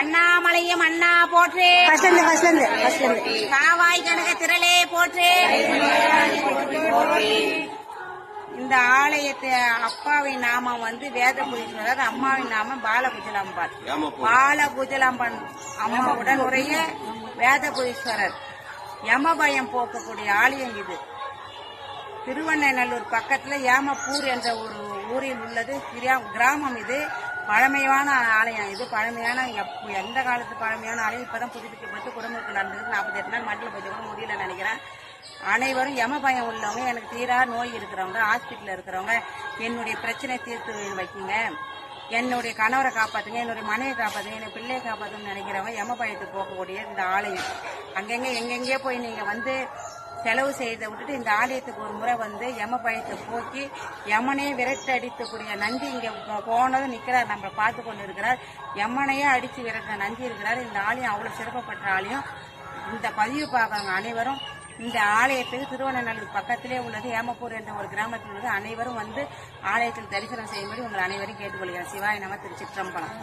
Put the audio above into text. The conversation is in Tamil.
அண்ணாமலையும் அண்ணா போற்றே. காவாய் கனக திரளே போற்றே. இந்த ஆலயத்து அப்பாவின் நாமம் வந்து வேத புரீஸ்வரர் அம்மாவின் நாமம் பாலகுஜலாம்பாள் பாலகுஜலாம்பன் அம்மாவுடன் உடைய வேத புரீஸ்வரர் யமபயம் போக்கக்கூடிய ஆலயம் இது. திருவண்ணநல்லூர் பக்கத்துல ஏமப்பூர் என்ற ஒரு ஊரில் உள்ளது. கிரா- கிராமம் இது. பழமையான ஆலயம் இது. பழமையான எப்- எந்த காலத்து பழமையான ஆலயம்? இப்போதான் புதுப்பிக்கப்பட்டு குடும்பத்துக்கு நடந்தது. நாற்பத்தி எட்டு நாள் மட்டில் கொஞ்சம் கூட முடியல நினைக்கிறேன். அனைவரும் யம பயம் உள்ளவங்க எனக்கு தீரா நோய் இருக்கிறவங்க ஹாஸ்பிட்டலில் இருக்கிறவங்க என்னுடைய பிரச்சனை தீர்த்து வைக்குங்க என்னுடைய கணவரை காப்பாற்றுங்க என்னுடைய மனைவியை காப்பாத்துங்க என்னுடைய பிள்ளையை காப்பாத்துன்னு நினைக்கிறவங்க யம பயத்தை போகக்கூடிய இந்த ஆலயம். அங்கங்கே எங்கெங்கே போய் நீங்கள் வந்து செலவு செய்த விட்டுட்டு இந்த ஆலயத்துக்கு ஒரு முறை வந்து யம பயத்தை போக்கி யமனே விரட்டு அடித்தக்கூடிய நந்தி இங்கே போனதும் நிற்கிறார் நம்ம பார்த்து கொண்டு இருக்கிறார் யமனையே அடித்து விரட்ட நந்தி இருக்கிறார். இந்த ஆலயம் அவ்வளோ சிறப்பப்பட்ட ஆலயம். இந்த பதிவு பார்க்குறவங்க அனைவரும் இந்த ஆலயத்துக்கு திருவண்ணாமலை பக்கத்திலே உள்ளது. ஏமப்பூர் என்ற ஒரு கிராமத்தில் உள்ளது. அனைவரும் வந்து ஆலயத்தில் தரிசனம் செய்யும்படி உங்கள் அனைவரையும் கேட்டுக்கொள்கிறேன். சிவாய நம திருச்சிற்றம்பலம்.